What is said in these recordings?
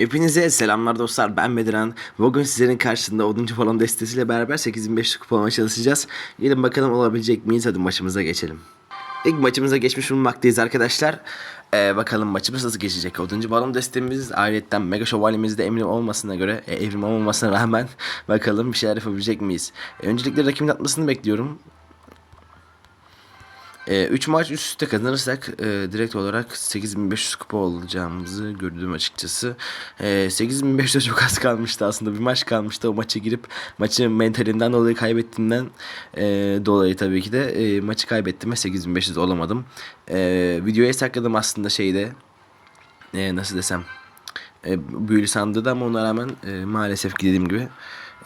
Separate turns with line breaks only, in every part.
Hepinize selamlar dostlar ben Mediran. Bugün sizlerin karşısında 10. falan destesiyle beraber 8500 kupa almaya çalışacağız. Gelin bakalım olabilecek miyiz hadi maçımıza geçelim. İlk maçımıza geçmiş bulunmaktayız arkadaşlar. Ee, bakalım maçımız nasıl geçecek. 10. balon destemiz ayrıyetten Mega Şövalyemizde emrim olmasına göre e, evrim olmamasına rağmen bakalım bir şeyler yapabilecek miyiz. E, öncelikle rakibin atmasını bekliyorum. 3 maç üst üste kazanırsak e, direkt olarak 8500 kupa olacağımızı gördüm açıkçası. E, 8500 çok az kalmıştı aslında. Bir maç kalmıştı. O maça girip maçı mentalinden dolayı kaybettiğimden e, dolayı tabii ki de e, maçı kaybettim ve 8500 olamadım. E, videoya sakladım aslında şeyde. E, nasıl desem. E, büyülü sandığı da ama ona rağmen e, maalesef ki dediğim gibi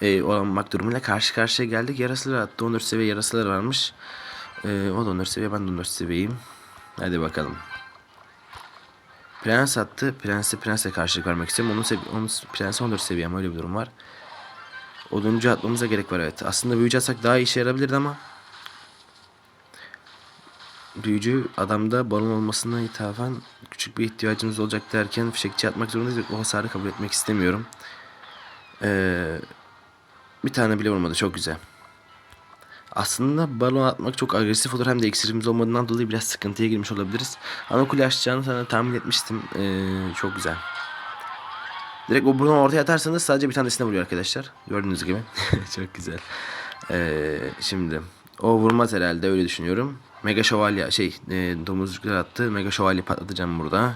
e, olamamak durumuyla karşı karşıya geldik. Yarasılar attı. 14 seviye yarasılar varmış. Ee, o da 14 seviye ben de 14 seviyeyim. Hadi bakalım. Prens attı. Prens'e prensle karşılık vermek istiyorum. Onun, sevi onun prens 14 seviye öyle bir durum var. Oduncu atmamıza gerek var evet. Aslında büyücü atsak daha işe yarabilirdi ama büyücü adamda balon olmasına ithafen küçük bir ihtiyacımız olacak derken fişekçi atmak zorundayız. O hasarı kabul etmek istemiyorum. Ee, bir tane bile vurmadı. Çok güzel. Aslında balon atmak çok agresif olur hem de iksirimiz olmadığından dolayı biraz sıkıntıya girmiş olabiliriz. Ana kule sana tahmin etmiştim. Ee, çok güzel. Direkt o bunu ortaya atarsanız sadece bir tanesine vuruyor arkadaşlar. Gördüğünüz gibi. çok güzel. Ee, şimdi o vurmaz herhalde öyle düşünüyorum. Mega şövalye şey e, domuzcuklar attı. Mega şövalye patlatacağım burada.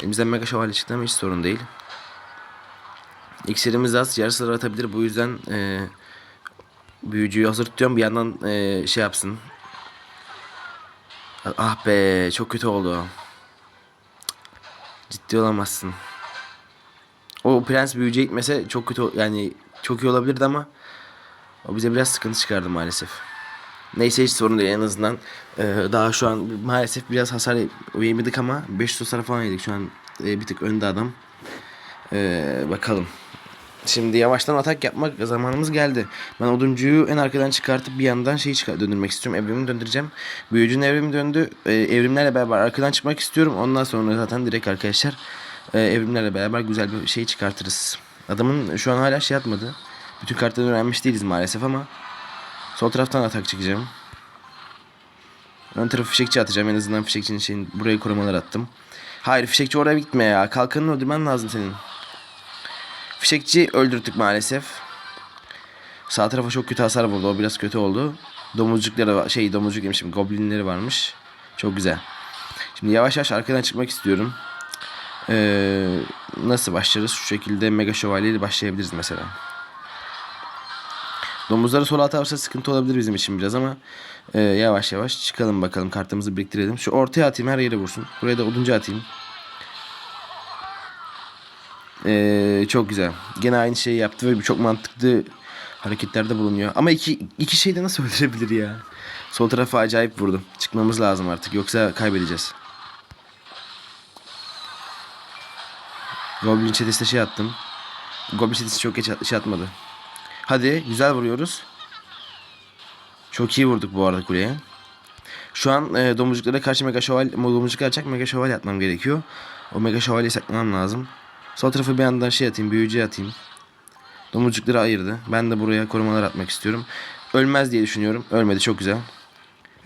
Elimizden mega şövalye çıktı ama hiç sorun değil. İksirimiz az. Yarısıları atabilir. Bu yüzden e, Büyücüyü hazır tutuyorum bir yandan e, şey yapsın. Ah be çok kötü oldu. Ciddi olamazsın. O prens büyücüye gitmese çok kötü yani çok iyi olabilirdi ama o bize biraz sıkıntı çıkardı maalesef. Neyse hiç sorun değil en azından. Ee, daha şu an maalesef biraz hasar yemedik ama 500 hasar falan yedik şu an e, bir tık önde adam. Ee, bakalım. Şimdi yavaştan atak yapmak zamanımız geldi. Ben oduncuyu en arkadan çıkartıp bir yandan şeyi çıkar döndürmek istiyorum. Evrimi döndüreceğim. Büyücünün evrimi döndü. Ee, evrimlerle beraber arkadan çıkmak istiyorum. Ondan sonra zaten direkt arkadaşlar e, evrimlerle beraber güzel bir şey çıkartırız. Adamın şu an hala şey atmadı. Bütün kartları öğrenmiş değiliz maalesef ama sol taraftan atak çıkacağım. Ön tarafı fişekçi atacağım. En azından fişekçinin şeyin buraya korumalar attım. Hayır fişekçi oraya gitme ya. Kalkanını öldürmen lazım senin. Fişekçi öldürdük maalesef. Sağ tarafa çok kötü hasar vurdu. O biraz kötü oldu. Domuzcukları. Şey domuzcuk demişim. Goblinleri varmış. Çok güzel. Şimdi yavaş yavaş arkadan çıkmak istiyorum. Ee, nasıl başlarız? Şu şekilde Mega Şövalye başlayabiliriz mesela. Domuzları sola atarsa sıkıntı olabilir bizim için biraz ama e, yavaş yavaş çıkalım bakalım. Kartımızı biriktirelim. Şu ortaya atayım her yere vursun. Buraya da oduncu atayım. Ee, çok güzel. Gene aynı şeyi yaptı ve çok mantıklı hareketlerde bulunuyor. Ama iki, iki şey de nasıl öldürebilir ya? Sol tarafa acayip vurdu. Çıkmamız lazım artık. Yoksa kaybedeceğiz. Goblin çetesine şey attım. Goblin çetesi çok geç şey atmadı. Hadi güzel vuruyoruz. Çok iyi vurduk bu arada kuleye. Şu an e, domuzcuklara karşı mega şövalye, domuzcuklar açacak mega şövalye atmam gerekiyor. O mega şövalyeyi saklamam lazım. Sol tarafı bir yandan şey atayım, büyücü atayım. Domuzcukları ayırdı. Ben de buraya korumalar atmak istiyorum. Ölmez diye düşünüyorum. Ölmedi çok güzel.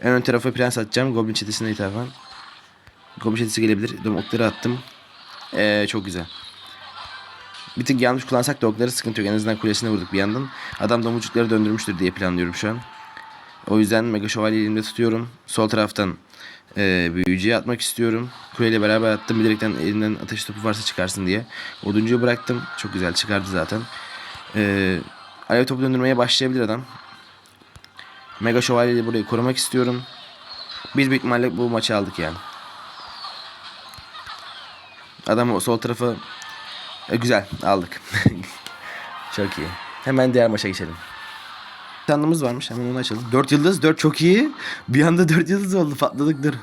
En ön tarafa prens atacağım. Goblin çetesine ithafen. Goblin çetesi gelebilir. Okları attım. Ee, çok güzel. Bir tık yanlış kullansak da okları sıkıntı yok. En azından kulesine vurduk bir yandan. Adam domuzcukları döndürmüştür diye planlıyorum şu an. O yüzden Mega Şövalye elimde tutuyorum. Sol taraftan e, büyücüye atmak istiyorum. Kuleyle beraber attım. Bilerekten elinden ateş topu varsa çıkarsın diye. Oduncuyu bıraktım. Çok güzel çıkardı zaten. E, alev topu döndürmeye başlayabilir adam. Mega Şövalye'yi burayı korumak istiyorum. Biz büyük ihtimalle bu maçı aldık yani. Adam sol tarafı e, güzel aldık. çok iyi. Hemen diğer maça geçelim. Tandımız varmış hemen onu açalım. 4 yıldız 4 çok iyi. Bir anda 4 yıldız oldu patladık.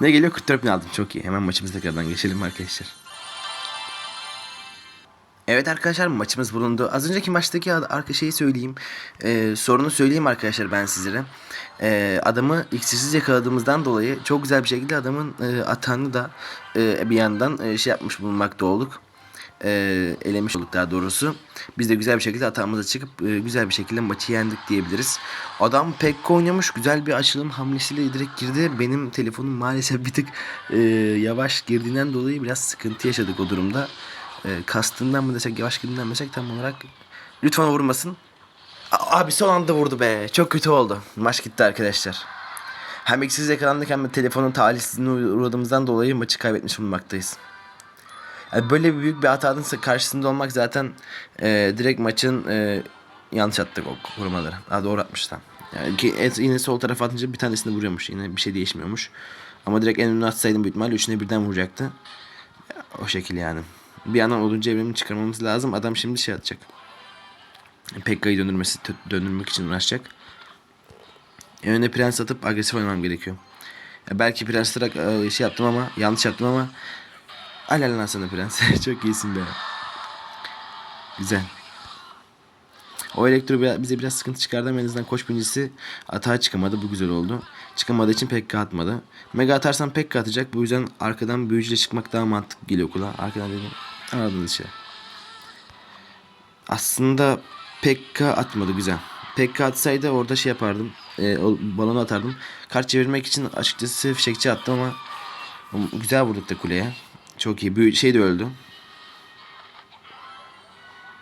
Ne geliyor 44 bin aldım çok iyi. Hemen maçımıza tekrardan geçelim arkadaşlar. Evet arkadaşlar maçımız bulundu. Az önceki maçtaki arka şeyi söyleyeyim. Ee, sorunu söyleyeyim arkadaşlar ben sizlere. Ee, adamı iksirsiz yakaladığımızdan dolayı çok güzel bir şekilde adamın e, atağını da e, bir yandan e, şey yapmış bulunmakta olduk. E, elemiş olduk daha doğrusu. Biz de güzel bir şekilde hatamıza çıkıp e, güzel bir şekilde maçı yendik diyebiliriz. Adam pek oynamış. Güzel bir açılım hamlesiyle direkt girdi. Benim telefonum maalesef bir tık e, yavaş girdiğinden dolayı biraz sıkıntı yaşadık o durumda. E, kastından mı desek yavaş girdiğinden mi desek tam olarak lütfen vurmasın. A- Abi son anda vurdu be. Çok kötü oldu. Maç gitti arkadaşlar. Hem eksiz yakalandık hem de telefonun talihsizliğine uğradığımızdan dolayı maçı kaybetmiş bulunmaktayız. Yani böyle büyük bir hatanın karşısında olmak zaten e, direkt maçın e, yanlış attık o vurmaları. Ha doğru atmış. Yani ki, et, yine sol tarafa atınca bir tanesini vuruyormuş. Yine bir şey değişmiyormuş. Ama direkt en önüne atsaydım büyük ihtimalle üçüne birden vuracaktı. O şekil yani. Bir yandan 10. evrimi çıkarmamız lazım. Adam şimdi şey atacak. Pekka'yı döndürmesi, döndürmek için uğraşacak. En öne prens atıp agresif oynamam gerekiyor. Ya belki prens atarak e, şey yaptım ama yanlış yaptım ama Helal lan sana prens. Çok iyisin be. Güzel. O elektro bi- bize biraz sıkıntı çıkardı ama en azından koç birincisi atağa çıkamadı. Bu güzel oldu. Çıkamadığı için Pekka atmadı. Mega atarsan Pekka atacak. Bu yüzden arkadan büyücüyle çıkmak daha mantıklı geliyor kulağa. Arkadan dedim. Anladınız şey. Aslında Pekka atmadı güzel. Pekka atsaydı orada şey yapardım. E, o balonu atardım. Kart çevirmek için açıkçası fişekçi attım ama güzel vurduk da kuleye. Çok iyi. Bir şey de öldü.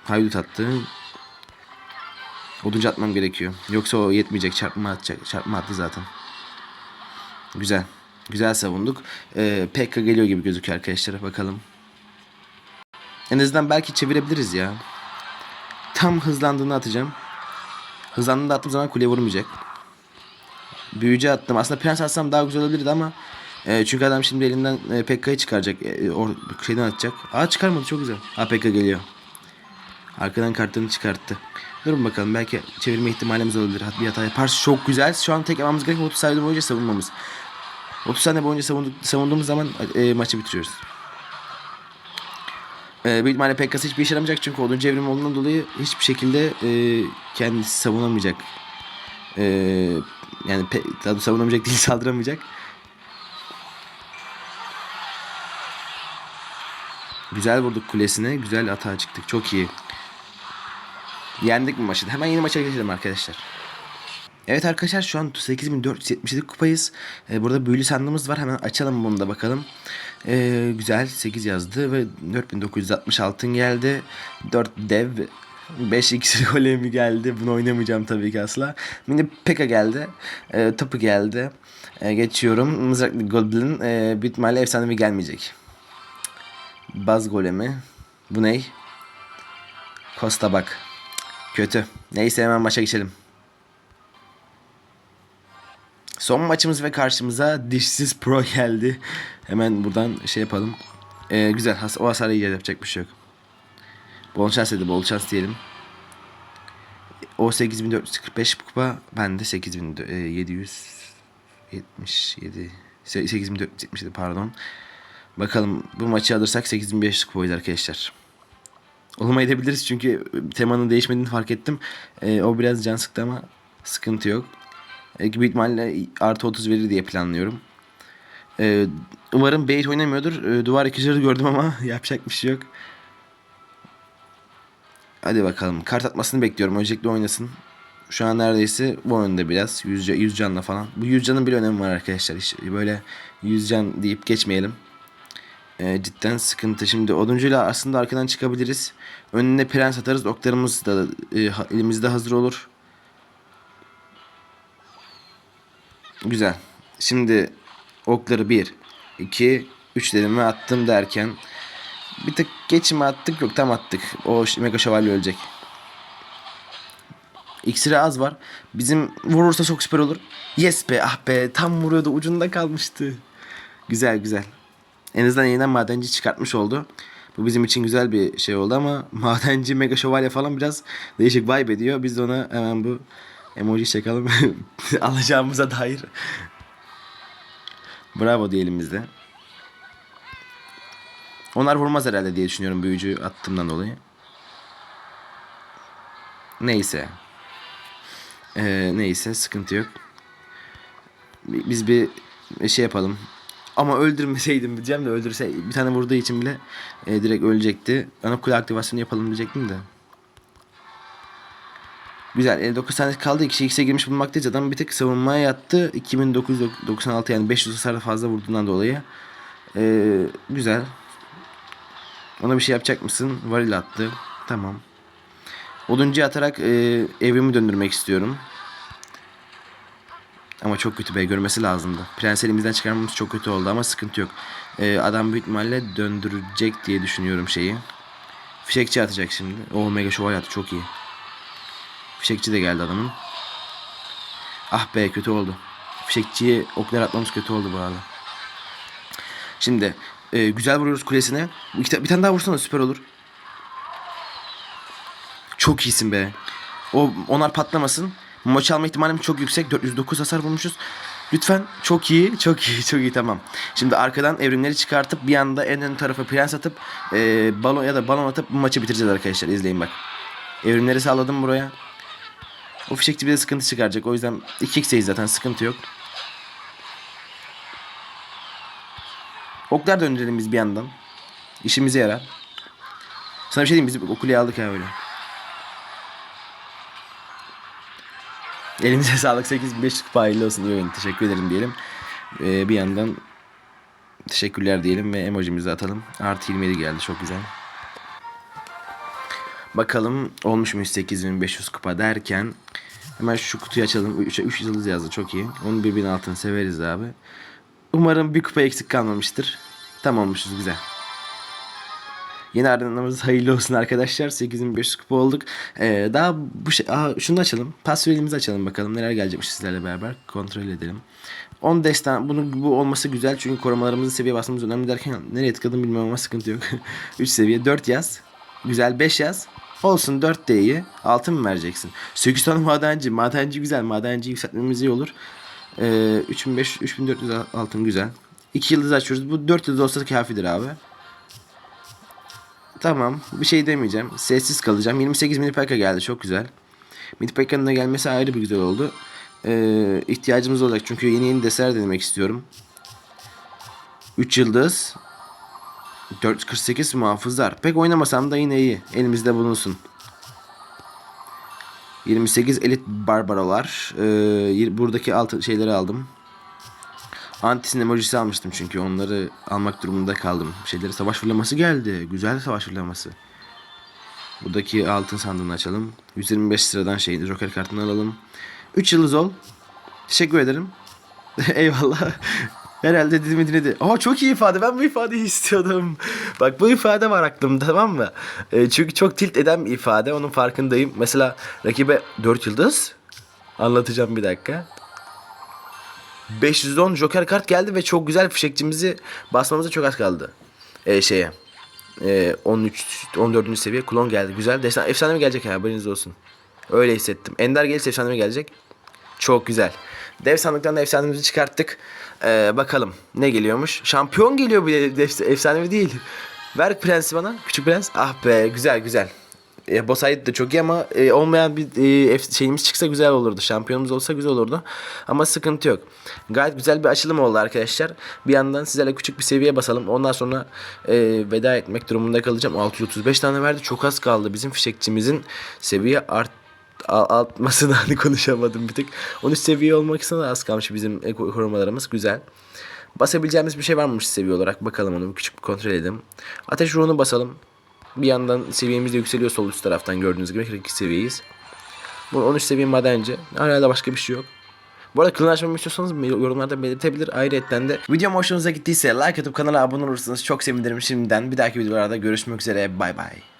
Haydut attı. Oduncu atmam gerekiyor. Yoksa o yetmeyecek. Çarpma atacak. Çarpma attı zaten. Güzel. Güzel savunduk. Ee, Pekka geliyor gibi gözüküyor arkadaşlar. Bakalım. En azından belki çevirebiliriz ya. Tam hızlandığını atacağım. Hızlandığında attığım zaman kuleye vurmayacak. Büyücü attım. Aslında prens atsam daha güzel olabilirdi ama e, çünkü adam şimdi elinden e, Pekka'yı çıkaracak. E, or, şeyden atacak. Aa çıkarmadı çok güzel. Ha Pekka geliyor. Arkadan kartlarını çıkarttı. Durun bakalım belki çevirme ihtimalimiz olabilir. Bir hata yaparsa çok güzel. Şu an tek yapmamız gereken 30 saniye boyunca savunmamız. 30 saniye boyunca savunduk, savunduğumuz zaman e, maçı bitiriyoruz. E, büyük ihtimalle Pekka'sı hiçbir işe yaramayacak çünkü 10. evrim olduğundan dolayı hiçbir şekilde e, kendisi savunamayacak. E, yani pe- savunamayacak değil saldıramayacak. Güzel vurduk kulesine. Güzel atağa çıktık. Çok iyi. Yendik mi maçı? Hemen yeni maça geçelim arkadaşlar. Evet arkadaşlar şu an 8477 kupayız. Ee, burada büyülü sandığımız var. Hemen açalım bunu da bakalım. Ee, güzel 8 yazdı ve 4960 altın geldi. 4 dev 5 iksir golemi geldi. Bunu oynamayacağım tabii ki asla. Şimdi Pekka geldi. Ee, Tapu geldi. Ee, geçiyorum. Mızraklı Goblin. Ee, büyük efsanevi gelmeyecek. Baz golemi. Bu ney? Costa bak. Kötü. Neyse hemen maça geçelim. Son maçımız ve karşımıza dişsiz pro geldi. Hemen buradan şey yapalım. Ee, güzel. Has o hasarı iyi yapacak bir şey yok. Bol şans dedi. Bol şans diyelim. O 8445 kupa. Ben de 8777 8477 pardon. Bakalım bu maçı alırsak 8500 kupayız arkadaşlar. Olamayabiliriz çünkü temanın değişmediğini fark ettim. Ee, o biraz can sıktı ama sıkıntı yok. Ee, büyük ihtimalle artı 30 verir diye planlıyorum. Ee, umarım bait oynamıyordur. Ee, duvar ikizleri gördüm ama yapacak bir şey yok. Hadi bakalım. Kart atmasını bekliyorum. Öncelikle oynasın. Şu an neredeyse bu önde biraz. 100, 100 canla falan. Bu 100 canın bir önemi var arkadaşlar. Hiç böyle 100 can deyip geçmeyelim. Ee, cidden sıkıntı. Şimdi oduncuyla aslında arkadan çıkabiliriz. Önüne prens atarız. Oklarımız da e, ha- elimizde hazır olur. Güzel. Şimdi okları 1, 2, 3 dedim ve attım derken bir tık geç mi attık yok tam attık. O mega şövalye ölecek. İksiri az var. Bizim vurursa çok süper olur. Yes be ah be tam vuruyordu ucunda kalmıştı. Güzel güzel. En azından yeniden madenci çıkartmış oldu. Bu bizim için güzel bir şey oldu ama madenci mega şövalye falan biraz değişik vibe ediyor. Biz de ona hemen bu emoji çakalım alacağımıza dair. Bravo diyelim biz de. Onlar vurmaz herhalde diye düşünüyorum büyücü attığımdan dolayı. Neyse. Ee, neyse sıkıntı yok. Bi- Biz bir şey yapalım. Ama öldürmeseydim diyeceğim de öldürse bir tane vurduğu için bile e, direkt ölecekti. Ana kule aktivasyonu yapalım diyecektim de. Güzel. 59 tane kaldı. 2 x'e girmiş bulunmaktayız. Adam bir tık savunmaya yattı. 2996 yani 500 hasar fazla vurduğundan dolayı. Ee, güzel. Ona bir şey yapacak mısın? Varil attı. Tamam. Oduncuya atarak e, evrimi döndürmek istiyorum. Ama çok kötü be görmesi lazımdı. Prens elimizden çıkarmamız çok kötü oldu ama sıkıntı yok. Ee, adam büyük ihtimalle döndürecek diye düşünüyorum şeyi. Fişekçi atacak şimdi. O mega şövalye attı çok iyi. Fişekçi de geldi adamın. Ah be kötü oldu. Fişekçiye oklar atmamız kötü oldu bu arada. Şimdi e, güzel vuruyoruz kulesine. Bir, bir tane daha vursana süper olur. Çok iyisin be. O onlar patlamasın. Maç alma ihtimalim çok yüksek. 409 hasar bulmuşuz. Lütfen çok iyi, çok iyi, çok iyi tamam. Şimdi arkadan evrimleri çıkartıp bir anda en ön tarafa prens atıp e, balon ya da balon atıp maçı bitireceğiz arkadaşlar. İzleyin bak. Evrimleri sağladım buraya. O fişekçi bize sıkıntı çıkaracak. O yüzden 2x'teyiz zaten sıkıntı yok. Oklar döndürelim biz bir yandan. İşimize yarar. Sana bir şey diyeyim biz o kuleyi aldık ya öyle. Elinize sağlık 8500 kupa hayırlı olsun oyun. Teşekkür ederim diyelim. Ee, bir yandan teşekkürler diyelim ve emojimizi atalım. Artı 27 geldi çok güzel. Bakalım olmuş mu 8500 kupa derken hemen şu kutuyu açalım. 3, 3 yıldız yazdı çok iyi. Onun birbirinin altını severiz abi. Umarım bir kupa eksik kalmamıştır. Tamammışız güzel. Yeni arenamız hayırlı olsun arkadaşlar. 8500 kupa olduk. Ee, daha bu şey, Aa, şunu da açalım. Password'imizi açalım bakalım neler gelecekmiş sizlerle beraber. Kontrol edelim. 10 destan bunu bu olması güzel çünkü korumalarımızın seviye basmamız önemli derken nereye tıkladım bilmiyorum ama sıkıntı yok. 3 seviye 4 yaz. Güzel 5 yaz. Olsun 4 de iyi. Altın mı vereceksin? 8 tane madenci. Madenci güzel. Madenci yükseltmemiz iyi olur. Ee, 3500 3400 altın güzel. 2 yıldız açıyoruz. Bu 4 yıldız olsa kafidir abi. Tamam. Bir şey demeyeceğim. Sessiz kalacağım. 28 mini pekka geldi. Çok güzel. Mini pekka'nın da gelmesi ayrı bir güzel oldu. Ee, ihtiyacımız olacak. Çünkü yeni yeni deser denemek istiyorum. 3 yıldız. 448 muhafızlar. Pek oynamasam da yine iyi. Elimizde bulunsun. 28 elit barbarolar. Ee, buradaki alt şeyleri aldım. Antisin emojisi almıştım çünkü onları almak durumunda kaldım. Şeyleri savaş fırlaması geldi. Güzel savaş fırlaması. Buradaki altın sandığını açalım. 125 sıradan şey Joker kartını alalım. 3 yıldız ol. Teşekkür ederim. Eyvallah. Herhalde dediğimi dinledi. Aa çok iyi ifade. Ben bu ifadeyi istiyordum. Bak bu ifade var aklımda tamam mı? E, çünkü çok tilt eden bir ifade. Onun farkındayım. Mesela rakibe 4 yıldız. Anlatacağım bir dakika. 510 Joker kart geldi ve çok güzel fişekçimizi basmamıza çok az kaldı. E, şeye. E, 13 14. seviye klon geldi. Güzel. Destan efsane gelecek ya haberiniz olsun. Öyle hissettim. Ender gelirse efsane gelecek. Çok güzel. Dev sandıktan da efsanemizi çıkarttık. Ee, bakalım ne geliyormuş. Şampiyon geliyor bu efsanevi değil. Ver prensi bana. Küçük prens. Ah be güzel güzel. E, boss fight de çok iyi ama e, olmayan bir e, şeyimiz çıksa güzel olurdu. Şampiyonumuz olsa güzel olurdu. Ama sıkıntı yok. Gayet güzel bir açılım oldu arkadaşlar. Bir yandan sizlerle küçük bir seviye basalım. Ondan sonra e, veda etmek durumunda kalacağım. 635 tane verdi. Çok az kaldı. Bizim fişekçimizin seviye art a- artmasını hani konuşamadım bir tık. 13 seviye olmak için az kalmış bizim eko- korumalarımız. Güzel. Basabileceğimiz bir şey varmış seviye olarak. Bakalım onu küçük bir kontrol edelim. Ateş ruhunu basalım. Bir yandan seviyemiz de yükseliyor sol üst taraftan gördüğünüz gibi 42 seviyeyiz. Bu 13 seviye madenci. Hala başka bir şey yok. Bu arada kılını açmamı istiyorsanız yorumlarda belirtebilir. Ayrıca de videom hoşunuza gittiyse like atıp kanala abone olursanız çok sevinirim şimdiden. Bir dahaki videolarda görüşmek üzere. Bay bay.